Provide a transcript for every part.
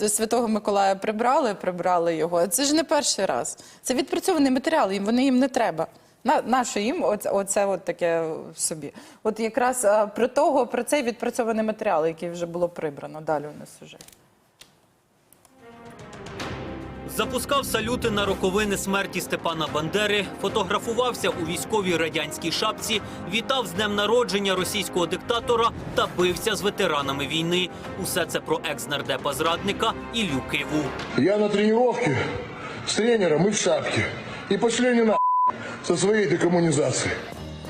на Святого Миколая прибрали, прибрали його. Це ж не перший раз. Це відпрацьований матеріал, їм вони їм не треба. На, нащо їм оце, оце от таке собі? От якраз про того, про цей відпрацьований матеріал, який вже було прибрано. Далі у нас сюжет. Запускав салюти на роковини смерті Степана Бандери, фотографувався у військовій радянській шапці, вітав з днем народження російського диктатора та бився з ветеранами війни. Усе це про екс-нардепа зрадника Ілью Киву. Я на тренировке с тренером и в шапке. И пошли они на со своей декоммунизацией.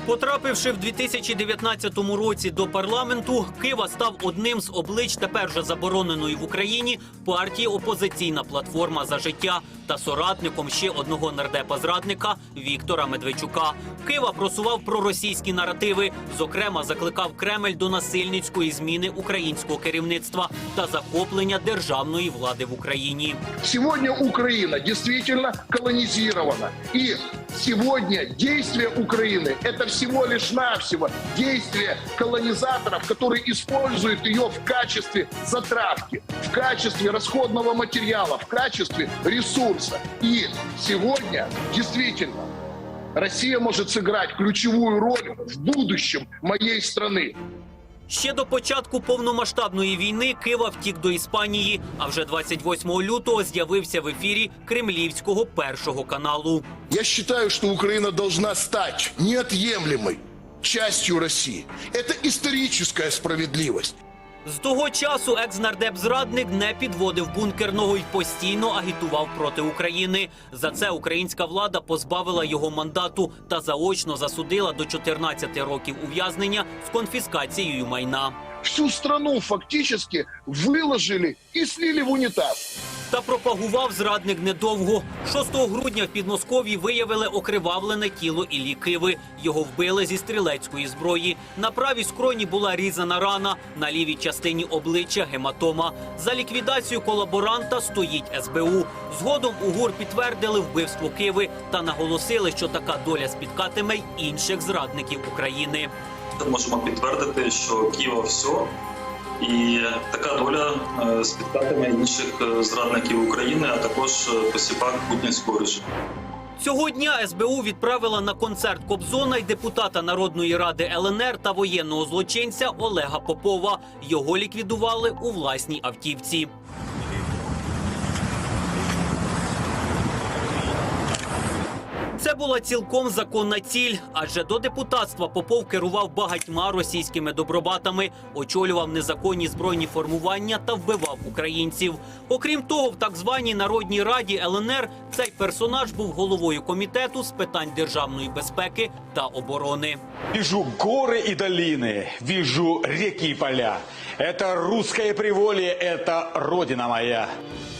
Потрапивши в 2019 році до парламенту, Кива став одним з облич тепер вже забороненої в Україні партії Опозиційна платформа за життя та соратником ще одного нардепа-зрадника Віктора Медведчука. Кива просував проросійські наративи. Зокрема, закликав Кремль до насильницької зміни українського керівництва та захоплення державної влади в Україні. Сегодня Украина действительно колонизирована. И сегодня действия Украины – это всего лишь навсего действия колонизаторов, которые используют ее в качестве затравки, в качестве расходного материала, в качестве ресурса. И сегодня действительно Россия может сыграть ключевую роль в будущем моей страны. Ще до початку повномасштабної війни Кива втік до Іспанії, а вже 28 лютого з'явився в ефірі Кремлівського першого каналу. Я вважаю, що Україна должна стати неот'ємлемою частью Росії. Це історична справедливость. З того часу екс-нардеп-зрадник не підводив бункерного і постійно агітував проти України. За це українська влада позбавила його мандату та заочно засудила до 14 років ув'язнення з конфіскацією майна. Всю страну фактически виложили і слили в унитаз. Та пропагував зрадник недовго. 6 грудня в Підмосков'ї виявили окривавлене тіло Іллі Киви. Його вбили зі стрілецької зброї. На правій скроні була різана рана, на лівій частині обличчя гематома. За ліквідацію колаборанта стоїть СБУ. Згодом у ГУР підтвердили вбивство Киви та наголосили, що така доля спіткатиме й інших зрадників України. можемо підтвердити, що Києва все, і така доля е, спіткатиме інших е, зрадників України, а також е, посіпак путінського режиму. Цього дня СБУ відправила на концерт Кобзона й депутата Народної ради ЛНР та воєнного злочинця Олега Попова. Його ліквідували у власній автівці. Це була цілком законна ціль, адже до депутатства Попов керував багатьма російськими добробатами, очолював незаконні збройні формування та вбивав українців. Окрім того, в так званій Народній раді ЛНР цей персонаж був головою комітету з питань державної безпеки та оборони. Вижу горы и долины, вижу реки и поля. Это русское приволье, это родина моя.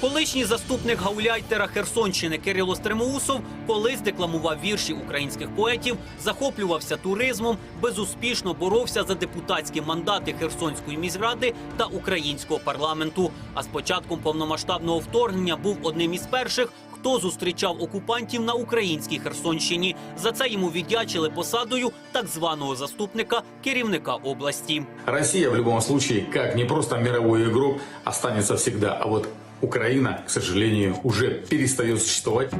Колишній заступник гауляйтера Херсонщини Кирило Стремоусов колись декламував вірші українських поетів, захоплювався туризмом, безуспішно боровся за депутатські мандати Херсонської міськради та українського парламенту. А з початком повномасштабного вторгнення був одним із перших. Хто зустрічав окупантів на українській Херсонщині? За це йому віддячили посадою так званого заступника керівника області. Россия в любом случае, как не просто мировой игрок, останется всегда. А вот Украина, к сожалению, уже перестает существовать.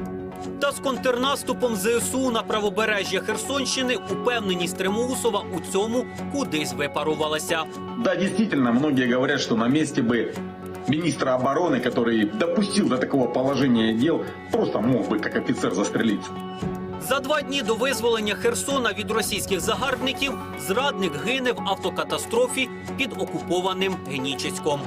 Та з контрнаступом ЗСУ на правобережжя Херсонщини упевненість Тремоусова у цьому кудись випарувалася. Да, действительно, многие говорят, что на месте бы министра обороны, который допустил до такого положения дел, просто мог бы как офицер застрелиться. За два дні до визволення Херсона від російських загарбників зрадник гине в автокатастрофі під окупованим Генічеськом.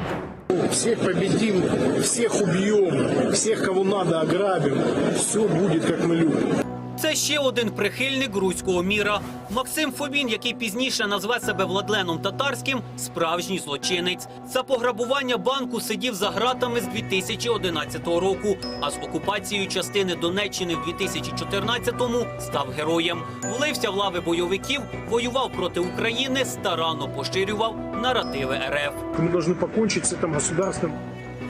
Всех победим, всех убьем, всех, кого надо, ограбим. Все будет, как мы любим. Це ще один прихильник руського міра. Максим Фомін, який пізніше назве себе Владленом Татарським, справжній злочинець. За пограбування банку сидів за ґратами з 2011 року. А з окупацією частини Донеччини в 2014-му став героєм. Влився в лави бойовиків, воював проти України, старанно поширював наративи РФ. Мы должны покончить с этим государством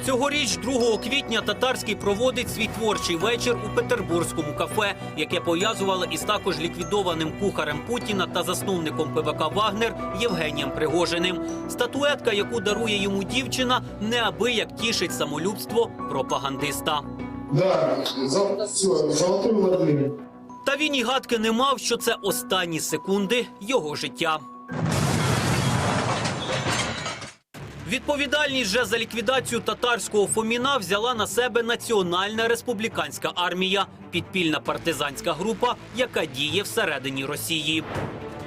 Цьогоріч, 2 квітня, татарський проводить свій творчий вечір у петербурзькому кафе, яке пов'язували із також ліквідованим кухарем Путіна та засновником ПВК Вагнер Євгенієм Пригожиним. Статуетка, яку дарує йому дівчина, неабияк тішить самолюбство пропагандиста. Да, все, золотой Та він і гадки не мав, що це останні секунди його життя. Відповідальність же за ліквідацію татарського Фоміна взяла на себе Національна республіканська армія, підпільна партизанська група, яка діє всередині Росії.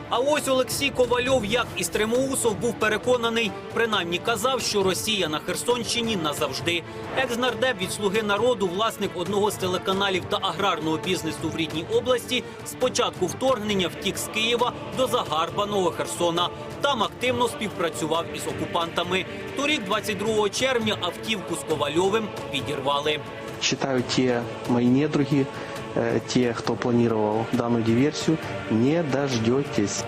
А ось Олексій Ковальов, як і Стремоусов, був переконаний, принаймні казав, що Росія на Херсонщині назавжди. Екс-нардеп від слуги народу, власник одного з телеканалів та аграрного бізнесу в рідній області, з початку вторгнення втік з Києва до загарбаного Херсона. Там активно співпрацював із окупантами. Торік, 22 червня, автівку з Ковальовим підірвали. Считаю, те мои недруги, те, хто планував дану диверсію, не дождетесь.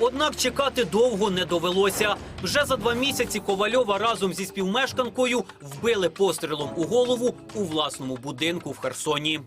Однак чекати довго не довелося. Вже за два місяці Ковальова разом зі співмешканкою вбили пострілом у голову у власному будинку в Херсоні.